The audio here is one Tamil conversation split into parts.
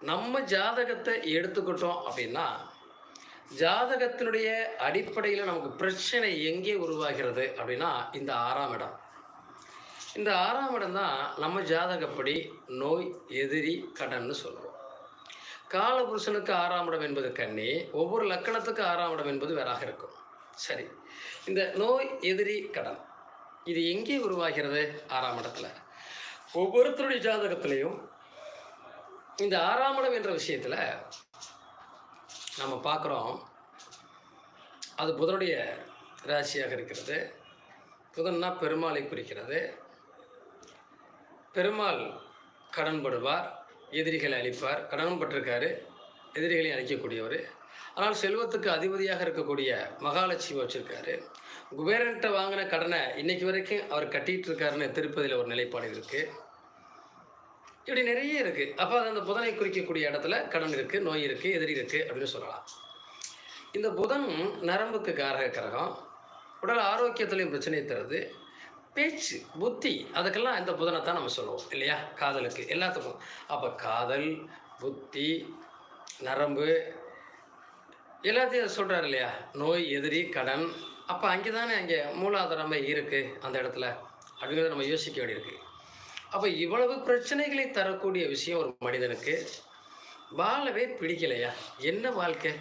நம்ம ஜாதகத்தை எடுத்துக்கிட்டோம் அப்படின்னா ஜாதகத்தினுடைய அடிப்படையில் நமக்கு பிரச்சனை எங்கே உருவாகிறது அப்படின்னா இந்த ஆறாம் இடம். இந்த ஆறாம் இடம் தான் நம்ம ஜாதகப்படி நோய் எதிரி கடன்னு சொல்லுவோம். காலபுருஷனுக்கு ஆறாம் இடம் என்பது கண்ணி ஒவ்வொரு லக்கணத்துக்கு ஆறாம் இடம் என்பது வேறாக இருக்கும். சரி இந்த நோய் எதிரி கடன் இது எங்கே உருவாகிறது ஆறாம் இடத்துல? ஒவ்வொருத்தருடைய ஜாதகத்திலையும் இந்த ஆறாம் இடம் என்ற விஷயத்தில் நம்ம பார்க்குறோம். அது புதனுடைய ராசியாக இருக்கிறது. புதன்னா பெருமாளை குறிக்கிறது. பெருமாள் கடன்படுவார் எதிரிகளை அழிப்பார். கடன் பட்டிருக்காரு எதிரிகளை அழிக்கக்கூடியவர். ஆனால் செல்வத்துக்கு அதிபதியாக இருக்கக்கூடிய மகாலட்சுமி வச்சுருக்காரு. குபேரன்கிட்ட வாங்கின கடனை இன்னைக்கு வரைக்கும் அவர் கட்டிகிட்டு இருக்காருன்னு திருப்பதியில் ஒரு நிலைப்பாடு இருக்குது இப்படி நிறைய இருக்குது அப்போ அந்த புதனை குறிக்கக்கூடிய இடத்துல கடன் இருக்குது நோய் இருக்குது எதிரி இருக்கு அப்படின்னு சொல்லலாம். இந்த புதன் நரம்புக்கு காரக கிரகம் உடல் ஆரோக்கியத்துலேயும் பிரச்சனை தருது. பேச்சு புத்தி அதுக்கெல்லாம் இந்த புதனை தான் நம்ம சொல்லுவோம் இல்லையா? காதலுக்கு எல்லாத்துக்கும். அப்போ காதல் புத்தி நரம்பு எல்லாத்தையும் சொல்கிறார் இல்லையா? நோய் எதிரி கடன். அப்போ அங்கே தானே அங்கே மூலாதாரமே இருக்குது அந்த இடத்துல. அப்படிங்கிறத நம்ம யோசிக்க வேண்டியிருக்கு. அப்போ இவ்வளவு பிரச்சனைகளை தரக்கூடிய விஷயம் ஒரு மனிதனுக்கு வாழவே பிடிக்கலையா? என்ன வாழ்க்கை?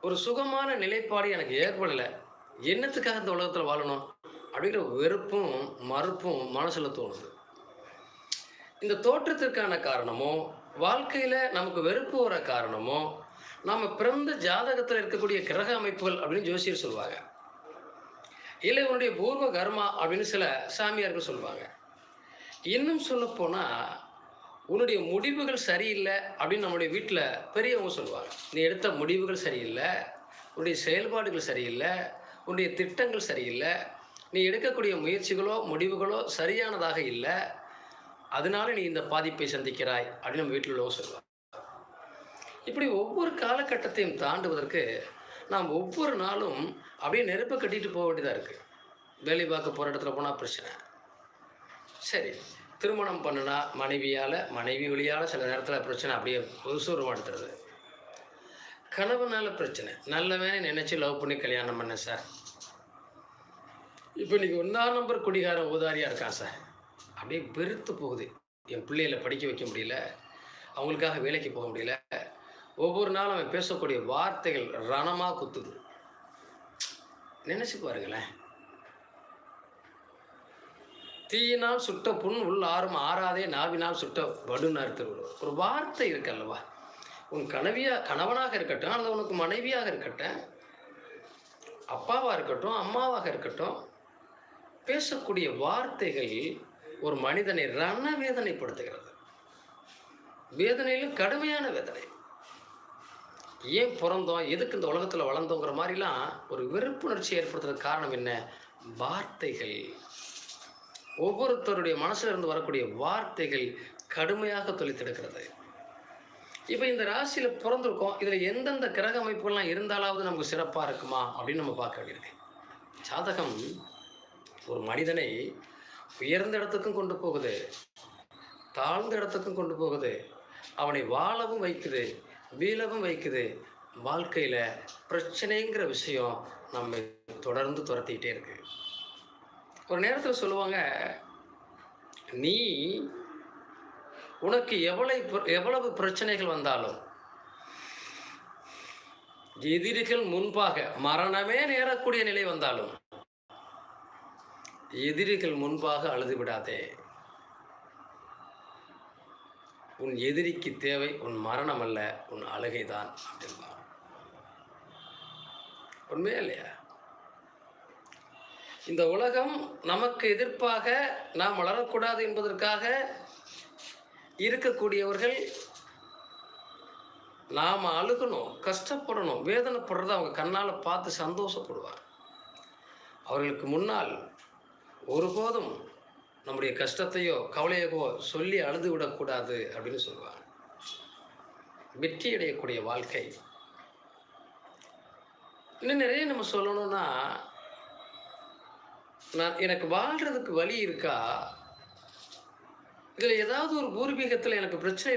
ஒரு சுகமான நிலைப்பாடு எனக்கு ஏற்படலை. என்னத்துக்காக இந்த உலகத்தில் வாழணும்? அப்படிங்கிற வெறுப்பும் மறுப்பும் மனசில் தோணுது. இந்த தோற்றத்திற்கான காரணமோ வாழ்க்கையில் நமக்கு வெறுப்பு வர காரணமோ நாம் பிறந்த ஜாதகத்தில் இருக்கக்கூடிய கிரக அமைப்புகள் அப்படின்னு ஜோசியர் சொல்லுவாங்க இல்லை உன்னுடைய பூர்வ கர்மா அப்படின்னு சில சாமியார்கள் சொல்லுவாங்க இன்னும் சொல்லப்போனால் உன்னுடைய முடிவுகள் சரியில்லை அப்படின்னு நம்முடைய வீட்டில் பெரியவங்க சொல்லுவாங்க. நீ எடுத்த முடிவுகள் சரியில்லை உன்னுடைய செயல்பாடுகள் சரியில்லை உன்னுடைய திட்டங்கள் சரியில்லை நீ எடுக்கக்கூடிய முயற்சிகளோ முடிவுகளோ சரியானதாக இல்லை அதனால நீ இந்த பாதிப்பை சந்திக்கிறாய் அப்படின்னு நம்ம வீட்டில் உள்ளவங்க சொல்லுவாங்க. இப்படி ஒவ்வொரு காலகட்டத்தையும் தாண்டுவதற்கு நாம் ஒவ்வொரு நாளும் அப்படியே நெருப்பை கட்டிட்டு போக வேண்டியதாக இருக்குது வேலை பார்க்க போகிற இடத்துல போனால் பிரச்சனை. சரி. திருமணம் பண்ணினா மனைவியால் மனைவி வழியால் சில நேரத்தில் பிரச்சனை அப்படியே புதுசூரம் எடுத்துறது கணவனால் பிரச்சனை. நல்லவனே நினச்சி லவ் பண்ணி கல்யாணம் பண்ணேன் சார் இப்போ இன்றைக்கி ஒன்றாம் நம்பர் குடிகாரன் ஊதாரியாக இருக்கான் சார் அப்படியே வெறுத்து போகுது. என் பிள்ளைகளை படிக்க வைக்க முடியல. அவங்களுக்காக வேலைக்கு போக முடியல. ஒவ்வொரு நாளும் அவன் பேசக்கூடிய வார்த்தைகள் ரணமாக குத்துது. நினச்சி பாருங்களேன். தீயினால் சுட்ட புண் உள் ஆறும் ஆறாதே நாவினால் சுட்ட வடுனார் திருவள்ளுவர் ஒரு வார்த்தை இருக்கல்லவா? உன் கனவியா கணவனாக இருக்கட்டும் அல்லது உனக்கு மனைவியாக இருக்கட்டும் அப்பாவாக இருக்கட்டும் அம்மாவாக இருக்கட்டும் பேசக்கூடிய வார்த்தைகள் ஒரு மனிதனை ரண வேதனைப்படுத்துகிறது. வேதனையிலும் கடுமையான வேதனை. ஏன் பிறந்தோம் எதுக்கு இந்த உலகத்தில் வளர்ந்தோங்கிற மாதிரிலாம் ஒரு வெறுப்புணர்ச்சி ஏற்படுத்துறதுக்கு காரணம் என்ன? வார்த்தைகள். ஒவ்வொருத்தருடைய மனசுல இருந்து வரக்கூடிய வார்த்தைகள் கடுமையாக தொலைத்தெடுக்கிறது இப்போ இந்த ராசியில் பிறந்திருக்கோம். இதில் எந்தெந்த கிரக அமைப்புகள்லாம் இருந்தாலாவது நமக்கு சிறப்பாக இருக்குமா அப்படின்னு நம்ம பார்க்க வேண்டியிருக்கு. ஜாதகம் ஒரு மனிதனை உயர்ந்த இடத்துக்கும் கொண்டு போகுது தாழ்ந்த இடத்துக்கும் கொண்டு போகுது அவனை வாழவும் வைக்குது வீழவும் வைக்குது. வாழ்க்கையில் பிரச்சனைங்கிற விஷயம் நம்ம தொடர்ந்து துரத்திக்கிட்டே இருக்குது ஒரு நேரத்தில் சொல்லுவாங்க நீ உனக்கு எவ்வளவு எவ்வளவு பிரச்சனைகள் வந்தாலும் எதிரிகள் முன்பாக மரணமே நேரக்கூடிய நிலை வந்தாலும் எதிரிகள் முன்பாக அழுது விடாதே. உன் எதிரிக்கு தேவை உன் மரணம் அல்ல உன் அழுகைதான் அப்படின்பா உண்மையா இல்லையா? இந்த உலகம் நமக்கு எதிர்ப்பாக நாம் வளரக்கூடாது என்பதற்காக இருக்கக்கூடியவர்கள் நாம் அழுகணும் கஷ்டப்படணும் வேதனைப்படுறத அவங்க கண்ணால் பார்த்து சந்தோஷப்படுவார் அவர்களுக்கு முன்னால் ஒருபோதும் நம்முடைய கஷ்டத்தையோ கவலையோ சொல்லி அழுது விடக்கூடாது அப்படின்னு சொல்லுவாங்க. வெற்றி அடையக்கூடிய வாழ்க்கை. இன்னும் நிறைய நம்ம சொல்லணும்னா நான் எனக்கு வாழ்கிறதுக்கு வழி இருக்கா? இதில் ஏதாவது ஒரு பூர்வீகத்தில் எனக்கு பிரச்சனை